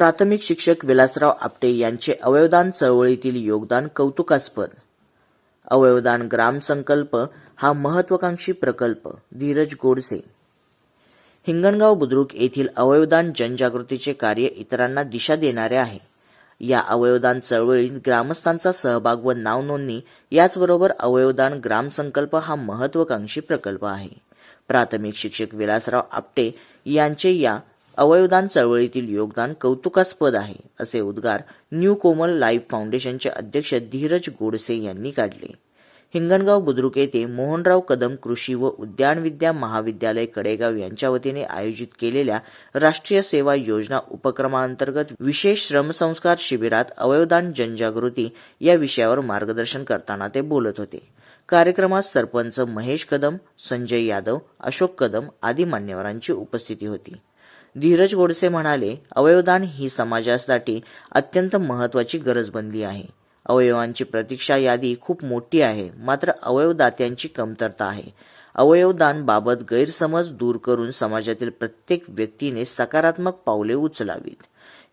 प्राथमिक शिक्षक विलासराव आपटे यांचे अवयवदान चळवळीतील योगदान कौतुकास्पद. अवयवदान ग्राम संकल्प हा महत्वाकांक्षी प्रकल्प धीरज गोडसे. हिंगणगाव बुद्रुक येथील अवयवदान जनजागृतीचे कार्य इतरांना दिशा देणारे आहे. या अवयवदान चळवळीत ग्रामस्थांचा सहभाग व नाव नोंदणी याचबरोबर अवयवदान ग्राम संकल्प हा महत्वाकांक्षी प्रकल्प आहे. प्राथमिक शिक्षक विलासराव आपटे यांचे या अवयवदान चळवळीतील योगदान कौतुकास्पद आहे असे उद्गार न्यू कोमल लाईफ फाउंडेशनचे अध्यक्ष धीरज गोडसे यांनी काढले. हिंगणगाव बुद्रुक येथे मोहनराव कदम कृषी व उद्यानविद्या महाविद्यालय कडेगाव यांच्या वतीने आयोजित केलेल्या राष्ट्रीय सेवा योजना उपक्रमांतर्गत विशेष श्रमसंस्कार शिबिरात अवयवदान जनजागृती या विषयावर मार्गदर्शन करताना ते बोलत होते. कार्यक्रमात सरपंच महेश कदम संजय यादव अशोक कदम आदी मान्यवरांची उपस्थिती होती. धीरज गोडसे म्हणाले अवयवदान ही समाजासाठी अत्यंत महत्वाची गरज बनली आहे. अवयवांची प्रतीक्षा यादी खूप मोठी आहे मात्र अवयवदात्यांची कमतरता आहे. अवयवदान बाबत गैरसमज दूर करून समाजातील प्रत्येक व्यक्तीने सकारात्मक पावले उचलावीत.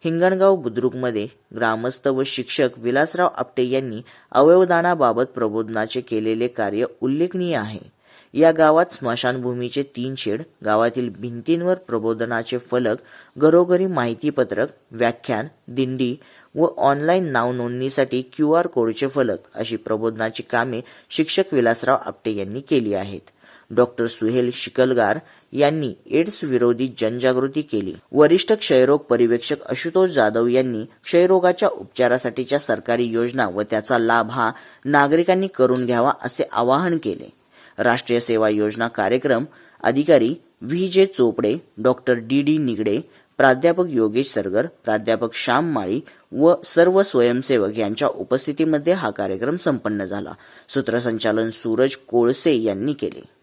हिंगणगाव बुद्रुकमध्ये ग्रामस्थ व शिक्षक विलासराव आपटे यांनी अवयवदानाबाबत प्रबोधनाचे केलेले कार्य उल्लेखनीय आहे. या गावात स्मशानभूमीचे तीन शेड गावातील भिंतींवर प्रबोधनाचे फलक घरोघरी माहितीपत्रक व्याख्यान दिंडी व ऑनलाईन नाव नोंदणीसाठी क्यू आर कोडचे फलक अशी प्रबोधनाची कामे शिक्षक विलासराव आपटे यांनी केली आहेत. डॉक्टर सुहेल शिकलगार यांनी एड्स विरोधी जनजागृती केली. वरिष्ठ क्षयरोग परिवेक्षक आशुतोष जाधव यांनी क्षयरोगाच्या उपचारासाठीच्या सरकारी योजना व त्याचा लाभ हा नागरिकांनी करून घ्यावा असे आवाहन केले. राष्ट्रीय सेवा योजना कार्यक्रम अधिकारी V J Chopde doctor D. D Nigade प्राध्यापक योगेश सरगर प्राध्यापक श्याम माळी व सर्व स्वयंसेवक यांच्या उपस्थितीमध्ये हा कार्यक्रम संपन्न झाला. सूत्रसंचालन सूरज कोळसे यांनी केले.